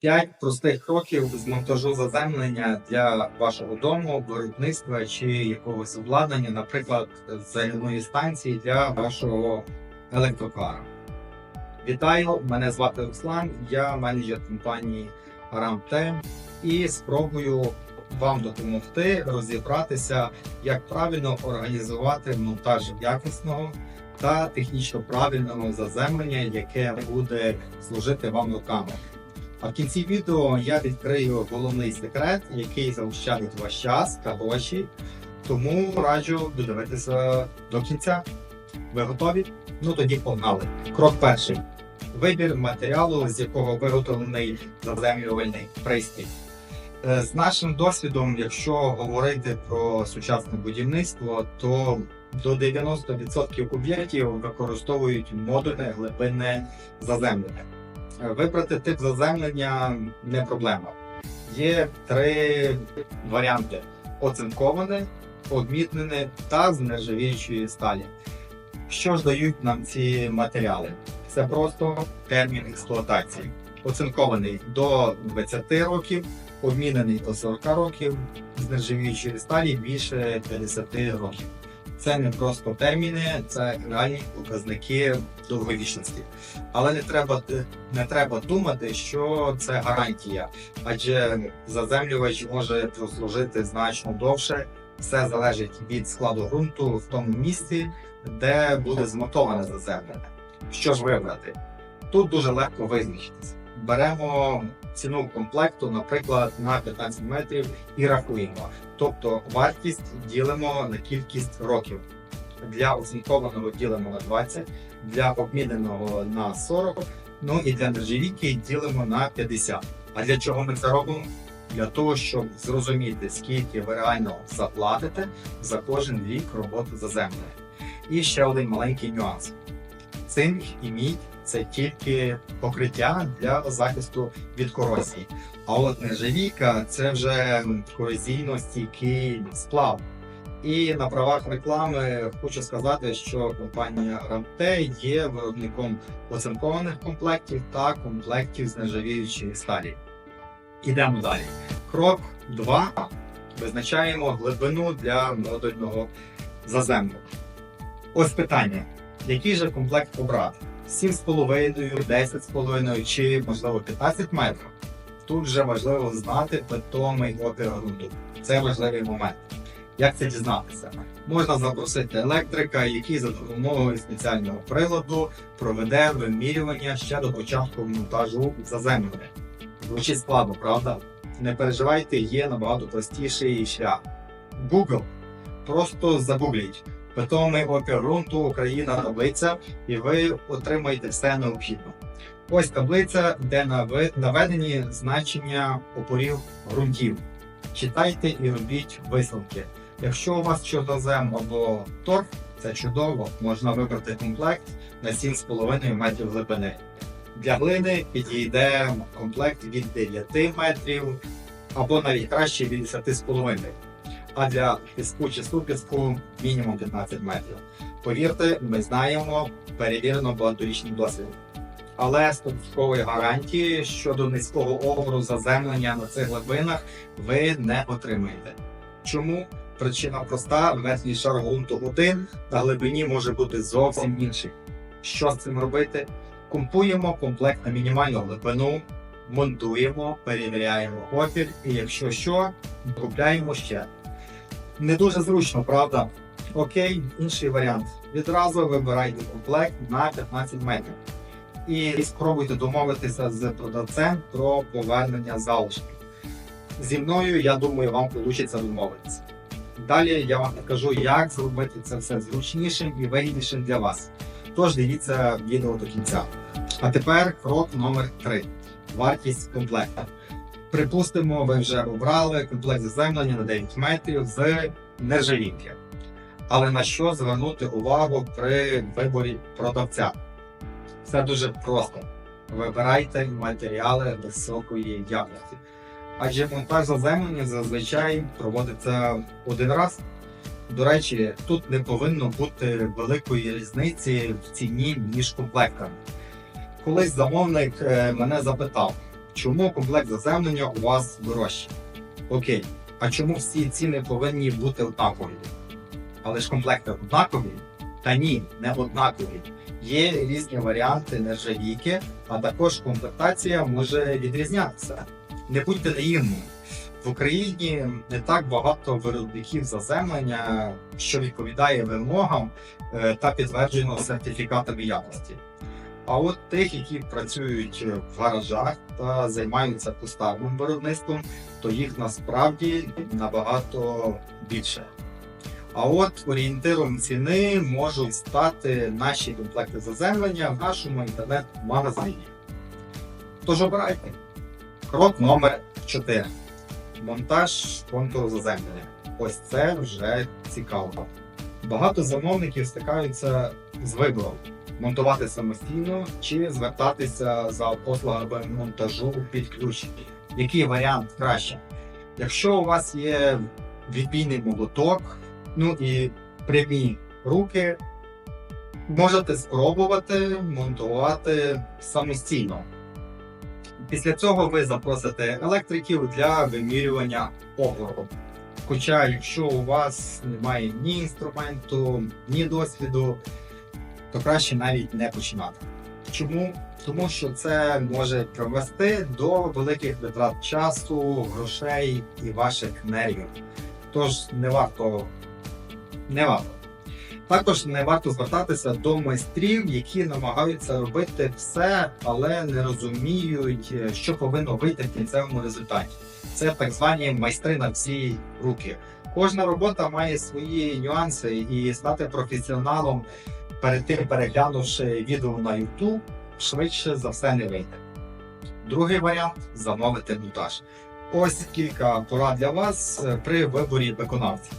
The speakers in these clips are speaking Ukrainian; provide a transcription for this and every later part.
П'ять простих кроків з монтажу заземлення для вашого дому, виробництва чи якогось обладнання, наприклад, зарядної станції для вашого електрокара. Вітаю! Мене звати Руслан, я менеджер компанії Aramte і спробую вам допомогти розібратися, як правильно організувати монтаж якісного та технічно правильного заземлення, яке буде служити вам руками. А в кінці відео я відкрию головний секрет, який заощадить ваш час та гроші. Тому раджу додивитися до кінця. Ви готові? Ну тоді погнали. Крок перший: вибір матеріалу, з якого виготовлений заземлювальний пристрій. Е, З нашим досвідом, якщо говорити про сучасне будівництво, то до 90% об'єктів використовують модульне глибинне заземлення. Вибрати тип заземлення не проблема. Є три варіанти: оцинковане, обмітнене та з нержавіючої сталі. Що ж дають нам ці матеріали? Це просто термін експлуатації. Оцинкований до 20 років, обмінений до 40 років, з нержавіючої сталі більше 50 років. Це не просто терміни, це реальні показники довговічності. Але не треба, не треба думати, що це гарантія, адже заземлювач може прослужити значно довше. Все залежить від складу ґрунту в тому місці, де буде змонтоване заземлення. Що ж вибрати? Тут дуже легко визначитись. Беремо ціну комплекту, наприклад, на 15 метрів і рахуємо. Тобто вартість ділимо на кількість років. Для оцінкованого ділимо на 20, для обміненого на 40, ну і для нержавійки ділимо на 50. А для чого ми це робимо? Для того, щоб зрозуміти, скільки ви реально заплатите за кожен рік роботи заземлення. І ще один маленький нюанс: цинк і мідь це тільки покриття для захисту від корозії. А от нержавійка це вже корозійно стійкий сплав. І на правах реклами хочу сказати, що компанія Рамте є виробником оцинкованих комплектів та комплектів з нержавіючої сталі. Ідемо далі. Крок 2. Визначаємо глибину для модульного заземлення. Ось питання: який же комплект обрати? 7,5, 10,5 чи можливо 15 метрів? Тут вже важливо знати питомий опір ґрунту. Це важливий момент. Як це дізнатися? Можна запросити електрика, який за допомогою спеціального приладу проведе вимірювання ще до початку монтажу заземлення. Звучить складно, правда? Не переживайте, є набагато простіший шлях. Google. Просто загугліть. Питомий опір ґрунту, Україна таблиця, і ви отримаєте все необхідне. Ось таблиця, де наведені значення опорів ґрунтів. Читайте і робіть висновки. Якщо у вас чорнозем або торф, це чудово, можна вибрати комплект на 7,5 метрів глибини. Для глини підійде комплект від 9 метрів або навіть краще від 10,5. А для піску чи супіску мінімум 15 метрів. Повірте, ми знаємо перевірено багаторічним досвідом. Але стовідсоткової гарантії щодо низького опору заземлення на цих глибинах ви не отримаєте. Чому? Причина проста: верхній шар ґрунту один на глибині може бути зовсім інший. Що з цим робити? Купуємо комплект на мінімальну глибину, монтуємо, перевіряємо опір, і якщо що, купляємо ще. Не дуже зручно, правда? Окей, інший варіант. Відразу вибирайте комплект на 15 метрів. І спробуйте домовитися з продавцем про повернення залишків. Зі мною, я думаю, вам вийде домовитися. Далі я вам покажу, як зробити це все зручнішим і вигіднішим для вас. Тож дивіться відео до кінця. А тепер крок номер 3 вартість комплекта. Припустимо, ви вже обрали комплект заземлення на 9 метрів з нержавійки. Але на що звернути увагу при виборі продавця? Все дуже просто. Вибирайте матеріали високої якості. Адже монтаж заземлення зазвичай проводиться один раз. До речі, тут не повинно бути великої різниці в ціні між комплектами. Колись замовник е, мене запитав, чому комплект заземлення у вас дорожчий? Окей, а чому всі ціни повинні бути однакові? Але ж комплекти однакові? Та ні, не однакові. Є різні варіанти нержавійки, а також комплектація може відрізнятися. Не будьте наївними. В Україні не так багато виробників заземлення, що відповідає вимогам е, та підтверджено сертифікатами якості. А от тих, які працюють в гаражах та займаються кустарним виробництвом, то їх насправді набагато більше. А от орієнтиром ціни можуть стати наші комплекти заземлення в нашому інтернет-магазині. Тож обирайте. Крок номер 4. Монтаж контуру заземлення. Ось це вже цікаво. Багато замовників стикаються з вибором монтувати самостійно чи звертатися за послугами монтажу під ключ. Який варіант краще? Якщо у вас є відбійний молоток, ну і прямі руки, можете спробувати монтувати самостійно. Після цього ви запросите електриків для вимірювання опору. Хоча, якщо у вас немає ні інструменту, ні досвіду, то краще навіть не починати. Чому? Тому що це може привести до великих витрат часу, грошей і ваших нервів. Тож не варто не варто. Також не варто звертатися до майстрів, які намагаються робити все, але не розуміють, що повинно вийти в кінцевому результаті. Це так звані майстри на всі руки. Кожна робота має свої нюанси, і стати професіоналом перед тим переглянувши відео на YouTube, швидше за все не вийде. Другий варіант замовити монтаж. Ось кілька порад для вас е, при виборі виконавця.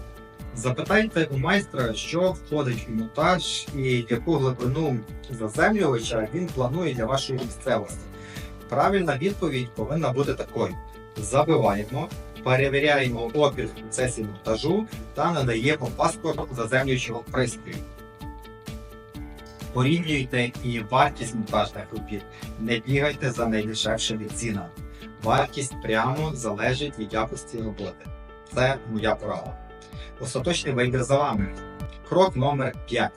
Запитайте у майстра, що входить в монтаж і яку глибину заземлювача він планує для вашої місцевості. Правильна відповідь повинна бути такою: забиваємо, перевіряємо опір в процесі монтажу та надаємо паспорт заземлюючого пристрою. Порівнюйте і вартість монтажних робіт. Не бігайте за найдешевшими цінами. Вартість прямо залежить від якості роботи. Це моя порада. Остаточний вибір за вами. Крок номер 5.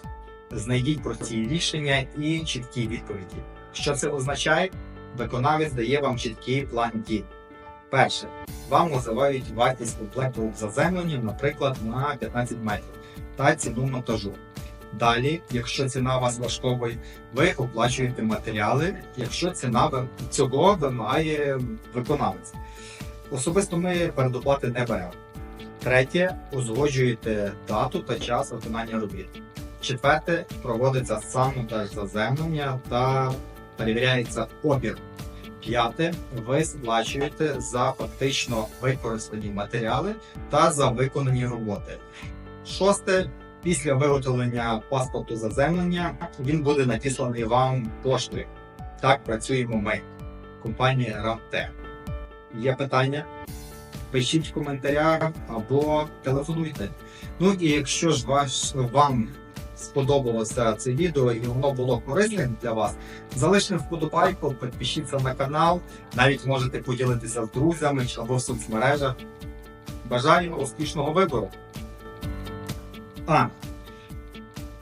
Знайдіть прості рішення і чіткі відповіді. Що це означає? Виконавець дає вам чіткий план дій. Перше, вам називають вартість комплекту заземлення, наприклад, на 15 метрів та ціну монтажу. Далі, якщо ціна вас влаштовує, ви оплачуєте матеріали, якщо ціна цього вимагає виконавець. Особисто ми передоплати не беремо. Третє, узгоджуєте дату та час виконання робіт. Четверте, проводиться сам монтаж заземлення та перевіряється опір. П'яте, ви сплачуєте за фактично використані матеріали та за виконані роботи. Шосте, після виготовлення паспорту заземлення він буде надісланий вам поштою. Так працюємо ми, компанія Рамте. Є питання? Пишіть в коментарях або телефонуйте. Ну і якщо ж ваш, вам сподобалося це відео і воно було корисним для вас, залиште вподобайку, підпишіться на канал, навіть можете поділитися з друзями або в соцмережах. Бажаю успішного вибору! А,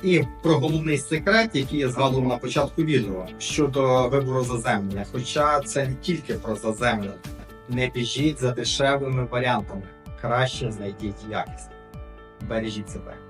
і про головний секрет, який я згадував на початку відео щодо вибору заземлення. Хоча це не тільки про заземлення. Не біжіть за дешевими варіантами. Краще знайдіть якість. Бережіть себе.